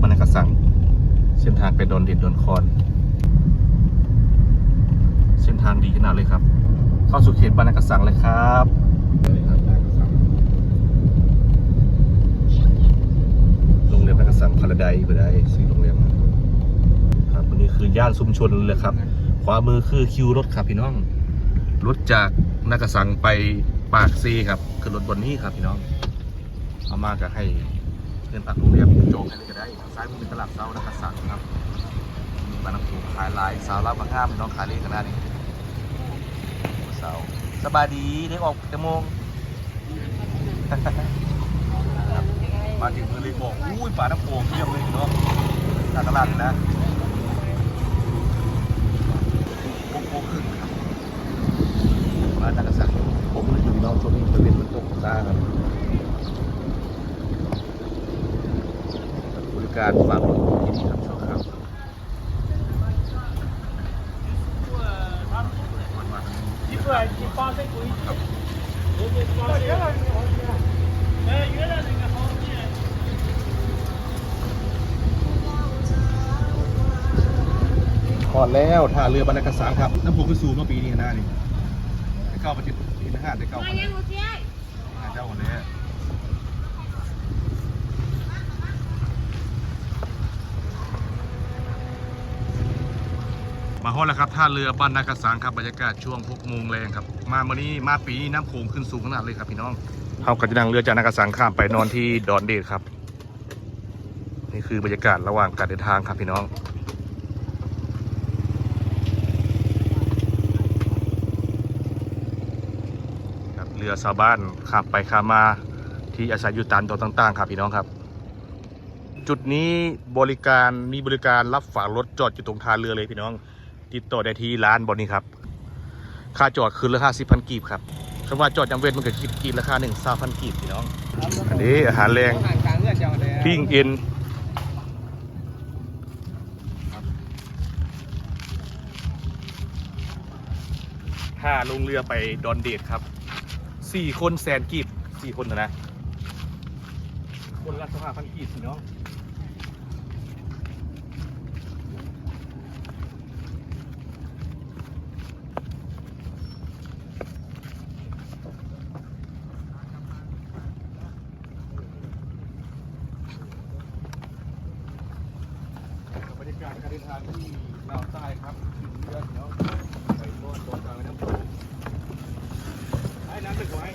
อบรรณากสัง เส้นทางไปดอนเด็ดดอนคอน เส้นทางดีขนาดเลยครับ เข้าสู่เขตบรรณากสังเลยครับโรงแรมบรรณากสังพาราไดซ์ไปได้ซื้อโรงแรมมาครับวันนี้คือย่านชุมชนเลยครับ ขวามือคือคิวรถครับพี่น้อง รถจากนากสังไปปากซีครับคือรถบนนี้ครับพี่น้องเอามาก็ให้ เพื่อนปักโรงแรมโจงให้เลยก็ได้ทางซ้ายมือเป็นตลาดเช้านากสังครับมีบ้านน้ำผูขายลายสาวรับมาห้ามน้องขายเลขขนาดนี้สาวสบายดีได้ออกจะโมงมาถึงมือเลยบอกอุ้ยป่าน้ำโป่งเยี่ยมเลยพี่น้องทางตลาดนะโค้งโค้งขึ้นครับมาจากกษัตริย์ผมอยู่น้องช่วงนี้จะเป็นฝนตกซ่าครับบริ การฝากรถที่นี่ครับช่วงครับมันมาทางนี้ครับขอดแล้วท่าเรือบรรณากาศครับน้ำพุขึ้นสูงเมื่อปีนี้นะนี่ได้เข้าประเทศปีนะฮะได้เข้ามามายังลูกเจ้ยหาเจ้าคนนี้ มาฮอดแล้วครับท่าเรือบ้านนากระสังครับบรรยากาศช่วงพกโมงแรงครับ มาวันนี้มาปีนี้น้ำโขงขึ้นสูงขนาดเลยครับพี่น้องเขาก็จะนั่งเรือจากนากระสังข้ามไปนอนที่ดอนเดชครับ นี่คือบรรยากาศระหว่างการเดินทางครับพี่น้องครับเรือชาวบ้านขับไปข้ามมาที่อาศัยอยู่ตามตัวต่างๆครับพี่น้องครับ จุดนี้บริการมีบริการรับฝากรถจอดอยู่ตรงท่าเรือเลยพี่น้อง ติดต่อได้ที่ร้านบอนี้ครับ ค่าจอดคืนละห้าสิบพันกีบครับคำว่าจอดยังเว้นมันก็คิดกีบราคาหนึ่งสามพันกีบพี่น้อง อันนี้อาหารแรงปิ้งเอ็นถ้าลงเรือไปดอนเดดครับสี่คนแสนกีบสี่คนนะนะคนละสภาพันกีบพี่น้องบรรยากาศการเดิน ทางที่ลาวใต้ครับถึงเรือพี่น้องไปนอนตรงกลางแม่น้ำโขงให้น้ำตึกไว้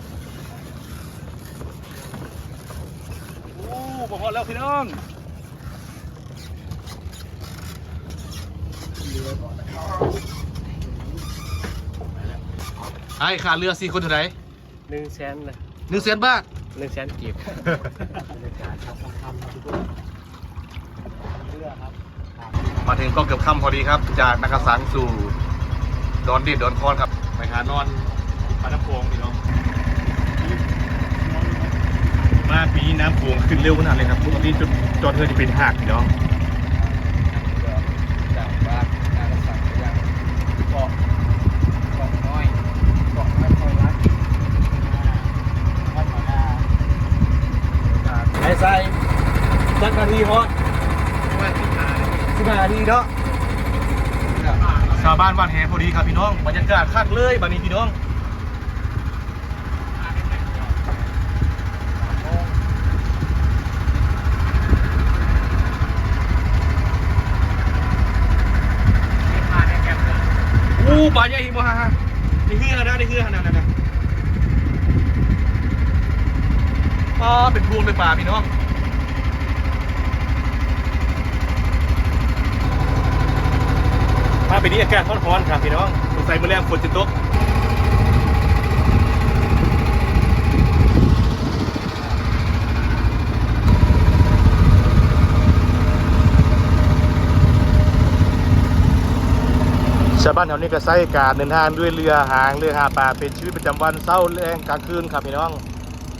โอ้บอกพอแล้วพี่น้องไอ้ขาเรือสี่คนเท่าไหร่หนึ่งแสนเลยหนึ่งแสนบาทหนึ่งแสนกีบ มาถึงก็เกือบค่ำพอดีครับ จากนักกสังสู่ดอนเด็ดดอนคอนครับ ไปหานอนปลาน้ำโพงพี่น้องมาปีนี้น้ำโขงขึ้นเร็วขนาดเลยครับปกติจุดจอดเรือจะเป็นหากพี่น้อง จากบ้านการสั่งไปยังเกาะเกาะน้อยเกาะไม่ค่อยรักวัดหมาดา ไอ้ใส่จักนาทีฮอต วัดที่หา สิบห้านาทีเนาะชาวบ้านบ้านแห พี่น้องบรรยากาศคักเลยบัดนี้พี่น้องอู้ปลาใหญ่หิมะฮะได้เฮือนะได้เฮือนะนะนะปลาเป็นพวงเลยปลาพี่น้องมาไปนี้อากาศร้อนๆครับพี่น้อง งสัยเมื่อแรกฝนจะตกชาวบ้านแถวนี้ก็ใช้การเดินทางด้วยเรือหางเรือหาปลาเป็นชีวิตประจำวันเศร้าแรงกลางคืนครับพี่น้อง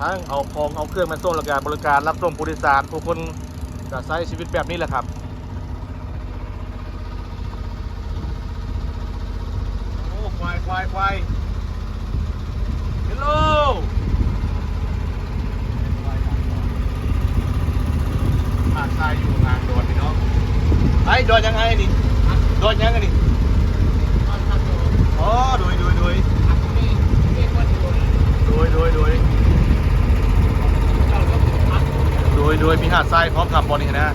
ทั้งเอาของเอาเครื่องมาส่งและการบริการรับส่งผู้โดยสารผู้คนก็ใช้ชีวิตแบบนี้แหละครับ โอ้ ควายควายฮัลโหลหาดทรายอยู่งานโดนอ้ดอนยังไงนี่ดอนยังไงนี่อ๋อโดยโดยโดยขับนี่เรียกว่าโดนโดยโดยโดยเราก็พักโดยโดยมีหาดทรายพร้อมขับบอลนี่นะ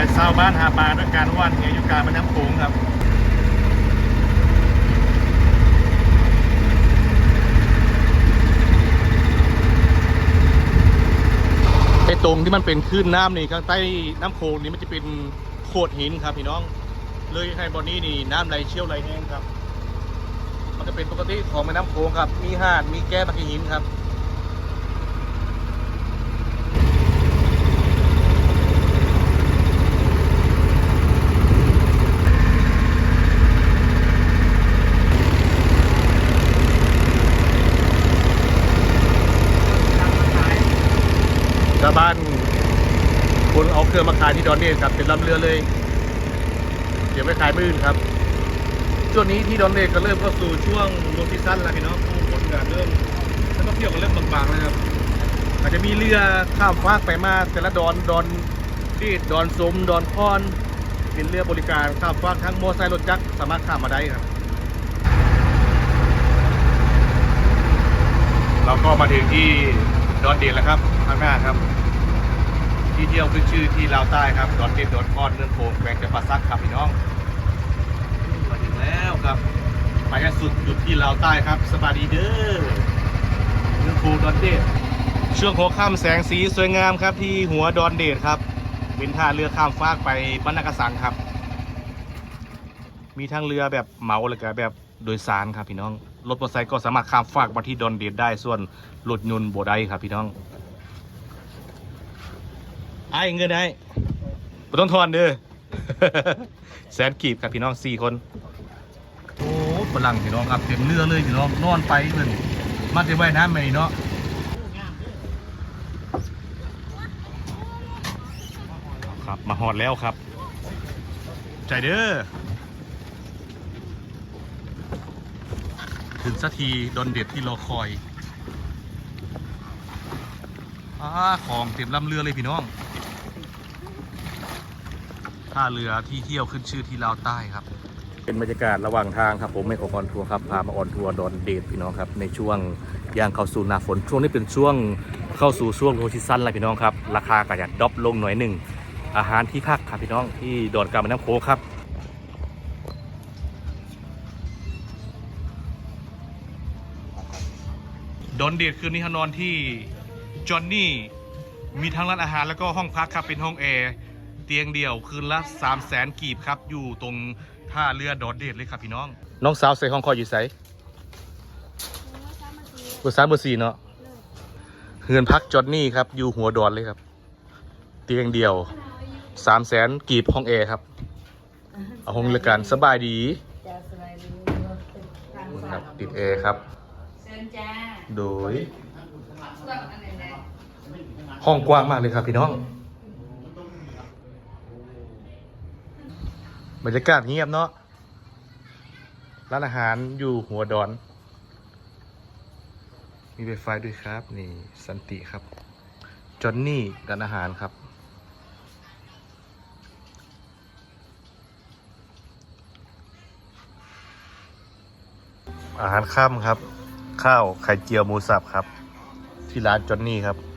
ไปสลายชาวบ้านหาปลาด้วยการว่านเหอยู่กลางแม่น้ำโขงครับไอ้ตรงที่มันเป็นคลื่นน้ำนี่ข้างใต้น้ำโขงนี่มันจะเป็นโขดหินครับพี่น้อง เลยให้บอนนี้นี่น้ำไหลเชี่ยวไหลแห้งครับ มันจะเป็นปกติของแม่น้ำโขงครับ มีหาดมีแก้มมีหินครับ บ้านคนเอาเครื่องมาขายที่ดอนเนตครับเป็นลำเรือเลย เดี๋ยวไปขายมื่นครับ ช่วงนี้ที่ดอนเนตก็เริ่มเข้าสู่ช่วงโลซีซั่นแล้วพี่น้องผู้คนก็เริ่มนักท่องเที่ยวก็เริ่มบางๆแล้วครับ อาจจะมีเรือข้ามฟากไปมาแต่ละดอนดอนดีดดอนสมดอนคอนเป็นเรือบริการข้ามฟากทั้งมอไซค์รถจักรสามารถข้ามมาได้ครับ เราก็มาถึงที่ดอนเด่นแล้วครับข้างหน้าครับ ที่เที่ยวขึ้นชื่อที่ลาวใต้ครับดอนเด่นดอนคอนเนื่องโพงแกวงจะปาซักครับพี่น้องมาถึงแล้วครับไปกันสุดหยุดที่ลาวใต้ครับสบายดีเด้อเนื่องโพงดอนเด่นช่วงหัวค่ำแสงสีสวยงามครับ ที่หัวดอนเดดครับเป็นท่าเรือข้ามฟากไปบ้านนากระสังครับ มีทั้งเรือแบบเหมาและก็แบบโดยสารครับพี่น้องรถมอเตอร์ไซค์ก็สามารถข้ามฟากมาที่ดอนเดดได้ส่วนรถยนต์โบได้ครับพี่น้อง ไอ้เงินไอ้บ่ต้องทอนเด้อ แสนกีบครับพี่น้องสี่คน โอ้ฝรั่งพี่น้องครับเต็มเรือเลยพี่น้องนอนไปเพื่อนมาเต็มไว้น้ำไหมเนาะครับมาหอดแล้วครับ ใจเด้อ ถึงสักทีดนเด็ดที่รอคอยอาของเต็มลำเรือเลยพี่น้อง ท่าเรือที่เที่ยวขึ้นชื่อที่ลาวใต้ครับ เป็นบรรยากาศระหว่างทางครับผมไม่ขอออนทัวร์ครับพามาออนทัวร์ดอนเดดพี่น้องครับในช่วงย่างเข้าสู่หนาฝนช่วงนี้เป็นช่วงเข้าสู่ช่วงโลซิซันแล้วพี่น้องครับราคาก็จะดรอปลงหน่อยหนึ่งอาหารที่พักครับพี่น้องที่ดอนกาแม่น้ำโขงครับดอนเดดคืนนี้ฮานอนที่จอห์นนี่มีทั้งร้านอาหารแล้วก็ห้องพักครับเป็นห้องแอร์ เตียงเดียวคืนละ3 0 0แสนกีบครับ อยู่ตรงท่าเรือดอนเดดเลยครับพี่น้อง น้องสาวใส่ห้องคอยอยู่ใส่เบอร์สามเบอร์สี่เนาะเฮือนพักจอห์นนี่ครับ อยู่หัวดอนเลยครับ เตียงเดียว3 0 0แสนกีบห้องแอร์ครับ เอาห้องเรือกันสบายดีครับติดแอร์ครับ โดย ห้องกว้างมากเลยครับพี่น้อง บรรยากาศเงียบเนาะร้านอาหารอยู่หัวดอน มีไวไฟด้วยครับ นี่สันติครับ จอนนี่ร้านอาหารครับ อาหารค่ำครับ ข้าวไข่เจียวหมูสับครับ ที่ร้านจอนนี่ครับ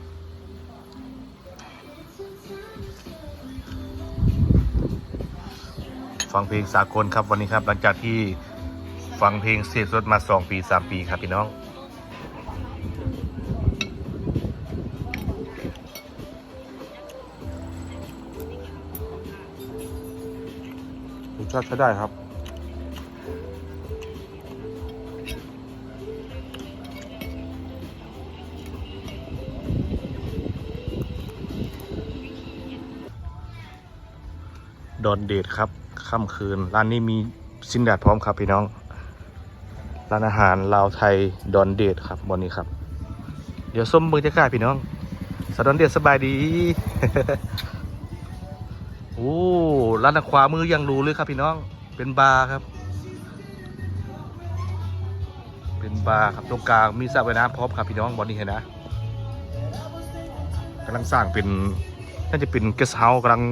ฟังเพลงสากลครับวันนี้ครับหลังจากที่ฟังเพลงเสียสดมา 2 ปี 3 ปีครับพี่น้อง รสชาติใช้ได้ครับ ดอนเดดครับ ค่ำคืน ร้านนี้มีสินแดดพร้อมครับพี่น้อง ร้านอาหารลาวไทยดอนเดดครับบนนี้ครับ เดี๋ยวส้มบรรยากาพี่น้องสาดอนเดดสบายดี โอ้ร้านทางขวามือยังรู้เลยครับพี่น้อง เป็นบาร์ครับ เป็นบาร์ครับตรงกลางมีสระว่ายน้ำพร้อมครับพี่น้องบอลนี้เห็นนะกำลังสร้างเป็นน่าจะเป็นเกสเฮาส์กำลัง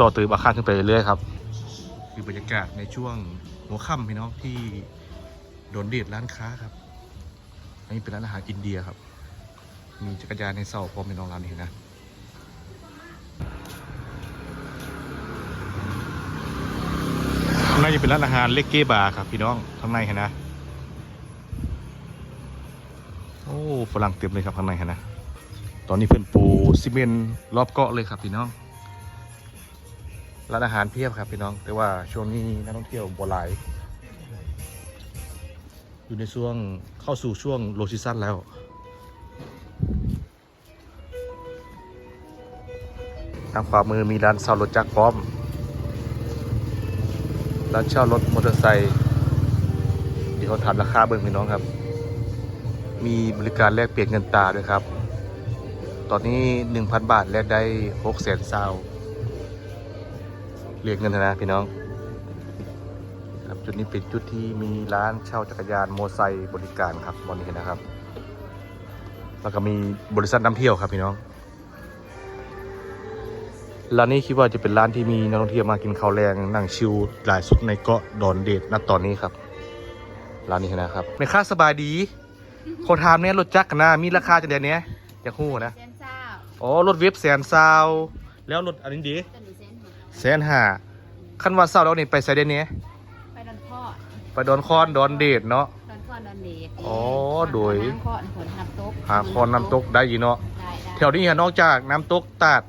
ต่อเติมอาคารขึ้นไปเรื่อยๆครับ คือบรรยากาศในช่วงหัวค่ำพี่น้องที่โดนเดดร้านค้าครับอันนี้เป็นร้านอาหารอินเดียครับ มีจักรยานในเสาพร้อมพี่น้องร้านนี้นะข้างในจะเป็นร้านอาหารเล็กเก้บาร์ครับ พี่น้องข้างในเห็นนะโอ้ฝรั่งเต็มเลยครับข้างในเห็นนะตอนนี้เพิ่อนปูซีเมนต์รอบเกาะเลยครับพี่น้อง ร้านอาหารเพียบครับพี่น้อง แต่ว่าช่วงนี้นักท่องเที่ยวบ่หลาย อยู่ในช่วงเข้าสู่ช่วงโลซิซันแล้วทางขวามือมีร้านเช่ารถจักรพร้อม ร้านเช่ารถมอเตอร์ไซค์เดี๋ยวเขาถามราคาเบิ่งพี่น้องครับ มีบริการแลกเปลี่ยนเงินตาด้วยครับ ตอนนี้ 1,000 บาทแลกได้6แสนซาว เรียกเงินนะพี่น้องครับจุดนี้เป็นจุดที่มีร้านเช่าจักรยานโมอไซค์บริการครับบอนนี้นะครับ แล้วก็มีบริษัทนำเที่ยวครับพี่น้องร้านนี้คิดว่าจะเป็นร้านที่มีนักท่องเที่ยวมากินข้าวแรงนั่งชิลหลายสุดในเกาะดอนเดดณตอนนี้ครับร้านนี้นะครับในค่าสบายดีคนถามเนี่ยรถจักรกันนะมีราคาจะเดียวนี้อยากหู้นะเซนเศร้าอ๋อรถเว็บแสนซาวแล้วรถอันนี้ดี แสนห้าคันว่าเศร้าแล้วนี่ไปไซเดนเนี้ยไปดอนพ่อไปดอนคอนดอนเดดเนาะดอนพ่อดอนเดดอ๋อโดยน้ำข้อผลน้ำตกหาคอนน้ำตกได้อยีเนาะได้ได้แถวนี้ฮะนอกจากน้ำตกตาด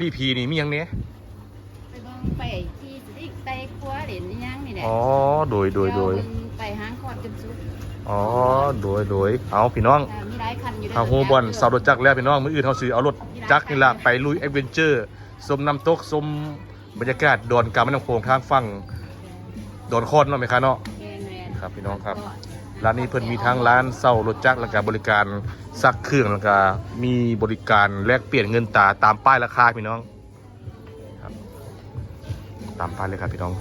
รีพีนี่มีหยังเนี้ยไปเบิ่งไปที่สติ๊กไตครัวเหรียญนี่ยังนี่แหละอ๋อโดยโดยโดยเบิ่งไปหางคอดจนสุดอ๋อโดยโดยเอาพี่น้องอ่ามีหลายคันอยู่ทางโฮบอลสาวรถจักรแล้วพี่น้องมืออื่นเขาซื้อเอารถจักรนี่ละไปลุยแอดเวนเจอร์ สมน้ำตกสมบรรยากาศดอนกลางแม่น้ำโขงทางฝั่งดอนคอนเนาะไหมคะเนาะแมนแมนครับพี่น้องครับร้านนี้เพิ่นมีทั้งร้านเซารถจักรแล้วก็บริการซักเครื่องแล้วก็มีบริการแลกเปลี่ยนเงินตาตามป้ายราคาพี่น้องครับตามป้ายเลยครับพี่น้อง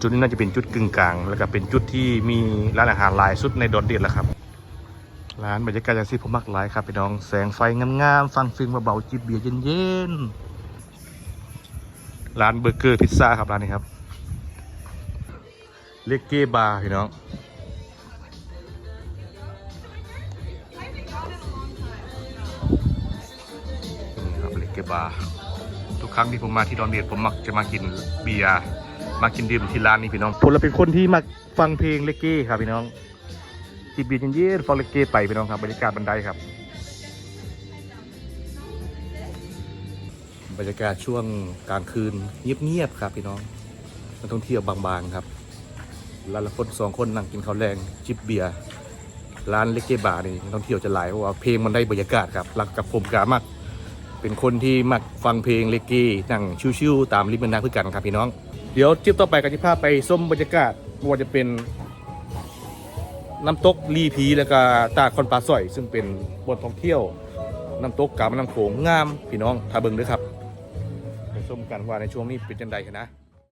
จุดนี้น่าจะเป็นจุดกึ่งกลาง แล้วก็เป็นจุดที่มีร้านอาหารหลายสุดในดอนเดียนแล้วครับร้านบรรยากาศอย่างที่ผมมักหลายครับพี่น้องแสงไฟงามๆฟังฟิล์มเบาๆจิบเบียร์เย็นๆ ร้านเบอร์เกอร์พิซซ่าครับร้านนี้ครับเลกเก้บาร์พี่น้องนี่ครับเลกเกบาร์ทุกครั้งที่ผมมาที่ดอนเดียดผมมักจะมากินเบียร์มากินดื่มที่ร้านนี้พี่น้องผมเราเป็นคนที่มาฟังเพลงเลกเก้ครับพี่น้องจิบเบียร์เย็นๆฟังเลกเก้ไปพี่น้องครับบรรยากาศบันไดครับ บรรยากาศช่วงกลางคืนเงียบๆครับพี่น้องนักท่องเที่ยวบางๆครับล้วละคนสองคนนั่งกินข้าวแรงจิบเบียร์ร้านเลกเกบาร์นี่นักท่องเที่ยวจะหลายเพราะว่าเพลงมันได้บรรยากาศครับหลักกับผมกามากเป็นคนที่มักฟังเพลงเลกเก้นั่งชิวๆตามริมแม่น้ำเพื่อกันครับพี่น้อง เดี๋ยวทริปต่อไปกันที่พาไปส้มบรรยากาศไม่ว่าจะเป็นน้ำตกลีพีแล้วก็ตาคอนปลาสอย ซึ่งเป็นบนท่องเที่ยวน้ำตกกาบน้ำโขงงามพี่น้องทาเบิงด้วยครับ กันว่าในช่วงนี้เป็นจังไดกันนะ